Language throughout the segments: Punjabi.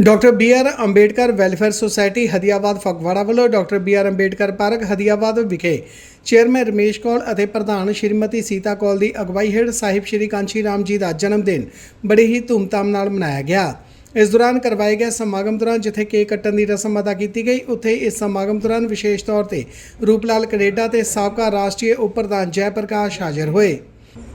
Doctor B R Ambedkar welfare society Hadiabad Phagwara ਵੱਲੋਂ doctor B R Ambedkar park Hadiabad ਵਿਖੇ ਚੇਅਰਮੈਨ ਰਮੇਸ਼ ਕੌਲ ਅਤੇ ਪ੍ਰਧਾਨ ਸ਼੍ਰੀਮਤੀ ਸੀਤਾ ਕੌਲ ਦੀ ਅਗਵਾਈ ਹੇਠ ਸਾਹਿਬ ਸ਼੍ਰੀ ਕਾਂਚੀ ਰਾਮ ਜੀ ਦਾ ਜਨਮ ਦਿਨ ਬੜੀ ਹੀ ਧੂਮਧਾਮ ਨਾਲ ਮਨਾਇਆ ਗਿਆ। ਇਸ ਦੌਰਾਨ ਕਰਵਾਏ ਗਏ ਸਮਾਗਮ ਦੌਰਾਨ ਜਿੱਥੇ ਕੇਕ ਕੱਟਣ ਦੀ ਰਸਮ ਅਦਾ ਕੀਤੀ ਗਈ, ਉੱਥੇ ਇਸ ਸਮਾਗਮ ਦੌਰਾਨ ਵਿਸ਼ੇਸ਼ ਤੌਰ ਤੇ ਰੂਪਲਾਲ ਕੈਨੇਡਾ ਤੇ ਸਾਬਕਾ ਰਾਸ਼ਟਰੀ ਉਪ ਪ੍ਰਧਾਨ ਜੈ ਪ੍ਰਕਾਸ਼ ਹਾਜ਼ਰ ਹੋਏ।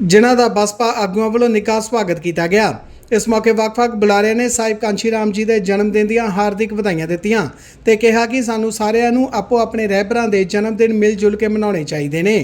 ਜਿਨ੍ਹਾਂ ਦਾ ਬਸਪਾ ਆਗੂਆਂ ਵੱਲੋਂ ਨਿੱਘਾ ਸਵਾਗਤ ਕੀਤਾ ਗਿਆ। ਇਸ ਮੌਕੇ ਵੱਖ-ਵੱਖ ਬੁਲਾਰਿਆਂ ਨੇ ਸਾਹਿਬ ਕਾਂਸ਼ੀ ਰਾਮ ਜੀ ਦੇ ਜਨਮ ਦਿਨ ਦੀਆਂ ਹਾਰਦਿਕ ਵਧਾਈਆਂ ਦਿੱਤੀਆਂ ਤੇ ਕਿਹਾ ਕਿ ਸਾਨੂੰ ਸਾਰਿਆਂ ਨੂੰ ਆਪੋ ਆਪਣੇ ਰਹਿਬਰਾਂ ਦੇ ਜਨਮ ਦਿਨ ਮਿਲ ਜੁਲ ਕੇ ਮਨਾਉਣੇ ਚਾਹੀਦੇ ਨੇ।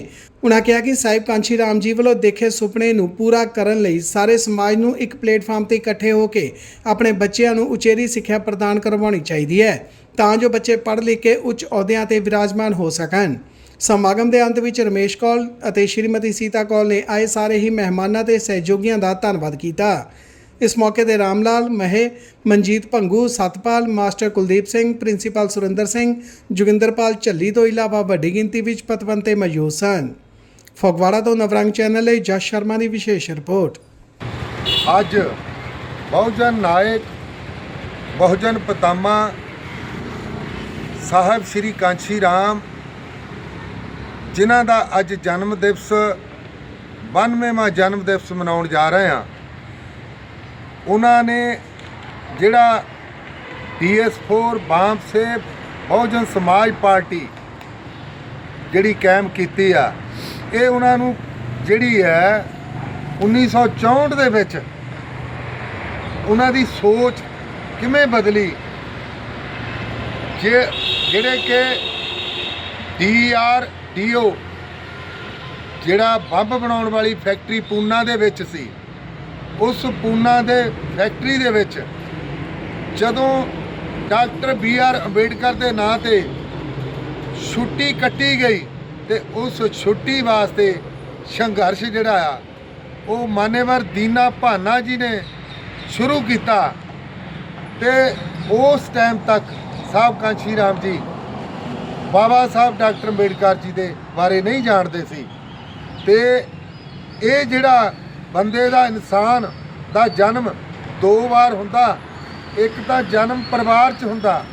ਉਨ੍ਹਾਂ ਕਿਹਾ ਕਿ ਸਾਹਿਬ ਕਾਂਸ਼ੀ ਰਾਮ ਜੀ ਵੱਲੋਂ ਦੇਖੇ ਸੁਪਨੇ ਨੂੰ ਪੂਰਾ ਕਰਨ ਲਈ ਸਾਰੇ ਸਮਾਜ ਨੂੰ ਇੱਕ ਪਲੇਟਫਾਰਮ ਤੇ ਇਕੱਠੇ ਹੋ ਕੇ ਆਪਣੇ ਬੱਚਿਆਂ ਨੂੰ ਉਚੇਰੀ ਸਿੱਖਿਆ ਪ੍ਰਦਾਨ ਕਰਵਾਉਣੀ ਚਾਹੀਦੀ ਹੈ ਤਾਂ ਜੋ ਬੱਚੇ ਪੜ੍ਹ ਲਿਖ ਕੇ ਉੱਚ ਅਹੁਦਿਆਂ ਤੇ ਵਿਰਾਜਮਾਨ ਹੋ ਸਕਣ। ਸਮਾਗਮ ਦੇ ਅੰਤ ਵਿੱਚ ਰਮੇਸ਼ ਕੌਲ ਅਤੇ ਸ਼੍ਰੀਮਤੀ ਸੀਤਾ ਕੌਲ ਨੇ ਆਏ ਸਾਰੇ ਹੀ ਮਹਿਮਾਨਾਂ ਤੇ ਸਹਿਯੋਗੀਆਂ ਦਾ ਧੰਨਵਾਦ ਕੀਤਾ। ਇਸ ਮੌਕੇ ਤੇ ਰਾਮਲਾਲ, ਮਹੇ, ਮਨਜੀਤ ਭੰਗੂ, ਸਤਪਾਲ, ਮਾਸਟਰ ਕੁਲਦੀਪ ਸਿੰਘ, ਪ੍ਰਿੰਸੀਪਲ ਸੁਰਿੰਦਰ ਸਿੰਘ, ਜੋਗਿੰਦਰਪਾਲ ਝੱਲੀ ਤੋਂ ਇਲਾਵਾ ਵੱਡੀ ਗਿਣਤੀ ਵਿੱਚ ਪਤਵੰਤੇ ਮੌਜੂਦ ਸਨ। ਫਗਵਾੜਾ ਤੋਂ ਨਵਰੰਗ ਚੈਨਲ ਲਈ ਜਸ ਸ਼ਰਮਾ ਦੀ ਵਿਸ਼ੇਸ਼ ਰਿਪੋਰਟ। ਅੱਜ ਬਹੁਜਨ ਨਾਇਕ, ਬਹੁਜਨ ਪਤਾਮਾ, ਸਾਹਿਬ ਸ੍ਰੀ ਕਾਂਸ਼ੀ ਰਾਮ, ਜਿਨ੍ਹਾਂ ਦਾ ਅੱਜ ਜਨਮ ਦਿਵਸ 92ਵਾਂ ਜਨਮ ਦਿਵਸ ਮਨਾਉਣ ਜਾ ਰਹੇ ਹਾਂ ਉਹਨਾਂ ਨੇ ਜਿਹੜਾ DS4 ਬਾਮ ਸੇ ਬਹੁਜਨ ਸਮਾਜ ਪਾਰਟੀ ਜਿਹੜੀ ਕਾਇਮ ਕੀਤੀ ਆ, ਇਹ ਉਹਨਾਂ ਨੂੰ ਜਿਹੜੀ ਹੈ 1964 ਦੇ ਵਿੱਚ ਉਹਨਾਂ ਦੀ ਸੋਚ ਕਿਵੇਂ ਬਦਲੀ? ਜੇ ਜਿਹੜੇ ਕਿ ਡੀਆਰਡੀਓ ਜਿਹੜਾ ਬੰਬ ਬਣਾਉਣ ਵਾਲੀ ਫੈਕਟਰੀ ਪੂਨਾ ਦੇ ਵਿੱਚ ਸੀ ਉਸ ਪੂਨਾ ਦੇ ਫੈਕਟਰੀ ਦੇ ਵਿੱਚ ਜਦੋਂ ਡਾਕਟਰ ਬੀ ਆਰ ਅੰਬੇਡਕਰ ਦੇ ਨਾਂ ਤੇ ਛੁੱਟੀ ਕੱਟੀ ਗਈ ਤੇ ਉਸ ਛੁੱਟੀ ਵਾਸਤੇ ਸੰਘਰਸ਼ ਜਿਹੜਾ ਆ, ਉਹ ਮਾਨੇਵਰ ਦੀਨਾ ਭਾਨਾ ਜੀ ਨੇ ਸ਼ੁਰੂ ਕੀਤਾ ਤੇ ਉਸ ਟਾਈਮ ਤੱਕ ਸਾਹਿਬ ਕਾਂਸ਼ੀ ਰਾਮ ਜੀ, ਬਾਬਾ ਸਾਹਿਬ ਡਾਕਟਰ ਅੰਬੇਡਕਰ ਜੀ ਦੇ ਬਾਰੇ ਨਹੀਂ ਜਾਣਦੇ ਸੀ ਤੇ ਇਹ ਜਿਹੜਾ ਬੰਦੇ ਦਾ ਇਨਸਾਨ ਦਾ ਜਨਮ ਦੋ ਵਾਰ ਹੁੰਦਾ, ਇੱਕ ਤਾਂ ਜਨਮ ਪਰਿਵਾਰ 'ਚ ਹੁੰਦਾ,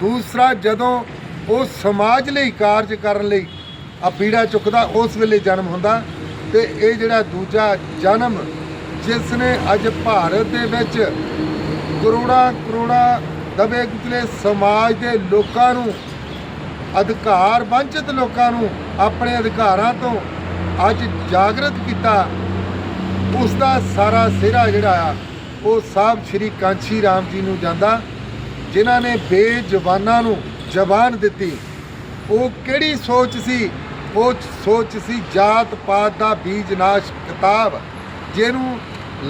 ਦੂਸਰਾ ਜਦੋਂ ਉਹ ਸਮਾਜ ਲਈ ਕਾਰਜ ਕਰਨ ਲਈ ਆ ਪੀੜਾ ਚੁੱਕਦਾ, ਉਸ ਵੇਲੇ ਜਨਮ ਹੁੰਦਾ ਤੇ ਇਹ ਜਿਹੜਾ ਦੂਜਾ ਜਨਮ ਜਿਸ ਨੇ ਅੱਜ ਭਾਰਤ ਦੇ ਵਿੱਚ ਕਰੋੜਾਂ ਕਰੋੜਾਂ ਦਬੇ ਕੁਚਲੇ ਸਮਾਜ ਦੇ ਲੋਕਾਂ ਨੂੰ, ਅਧਿਕਾਰ ਵੰਚਿਤ ਲੋਕਾਂ ਨੂੰ ਆਪਣੇ ਅਧਿਕਾਰਾਂ ਤੋਂ ਅੱਜ ਜਾਗਰਤ ਕੀਤਾ ਉਸ ਦਾ ਸਾਰਾ ਸਿਹਰਾ ਜਿਹੜਾ ਆ, ਉਹ ਸਾਹਿਬ ਸ਼੍ਰੀ ਕਾਂਚੀ ਰਾਮ ਜੀ ਨੂੰ ਜਾਂਦਾ। ਜਿਨ੍ਹਾਂ ਨੇ ਬੇਜ਼ਬਾਨਾਂ ਨੂੰ ਜ਼ਬਾਨ ਦਿੱਤੀ। ਉਹ ਕਿਹੜੀ ਸੋਚ ਸੀ? ਉਹ ਸੋਚ ਸੀ ਜਾਤ ਪਾਤ ਦਾ ਬੀਜ ਨਾਸ਼ ਕਿਤਾਬ ਜਿਹਨੂੰ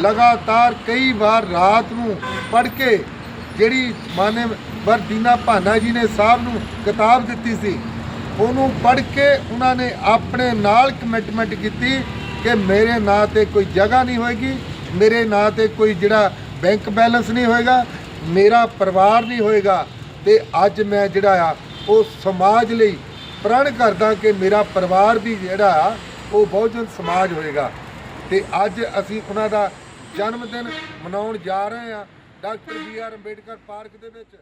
ਲਗਾਤਾਰ ਕਈ ਵਾਰ ਰਾਤ ਨੂੰ ਪੜ੍ਹ ਕੇ ਜਿਹੜੀ ਮਾਨੇ ਵਰਦੀਨਾ ਭਾਨਾ ਜੀ ਨੇ ਸਾਹਿਬ ਨੂੰ ਕਿਤਾਬ ਦਿੱਤੀ ਸੀ, ਉਹਨੂੰ ਪੜ੍ਹ ਕੇ ਉਹਨਾਂ ਨੇ ਆਪਣੇ ਨਾਲ ਕਮਿਟਮੈਂਟ ਕੀਤੀ। ਕਿ ਮੇਰੇ ਨਾਂ ਤੇ ਕੋਈ ਜਗ੍ਹਾ ਨਹੀਂ ਹੋਏਗੀ, ਮੇਰੇ ਨਾਂ ਤੇ ਕੋਈ ਜਿਹੜਾ ਬੈਂਕ ਬੈਲੈਂਸ ਨਹੀਂ ਹੋਏਗਾ, ਮੇਰਾ ਪਰਿਵਾਰ ਨਹੀਂ ਹੋਏਗਾ। ਤੇ ਅੱਜ ਮੈਂ ਜਿਹੜਾ ਆ, ਉਹ ਸਮਾਜ ਲਈ ਪ੍ਰਣ ਕਰਦਾ ਕਿ ਮੇਰਾ ਪਰਿਵਾਰ ਵੀ ਜਿਹੜਾ ਆ, ਉਹ ਬਹੁਜਨ ਸਮਾਜ ਹੋਏਗਾ। ਤੇ ਅੱਜ ਅਸੀਂ ਉਹਨਾਂ ਦਾ ਜਨਮ ਦਿਨ ਮਨਾਉਣ ਜਾ ਰਹੇ ਹਾਂ, doctor B R Ambedkar park ਦੇ ਵਿੱਚ।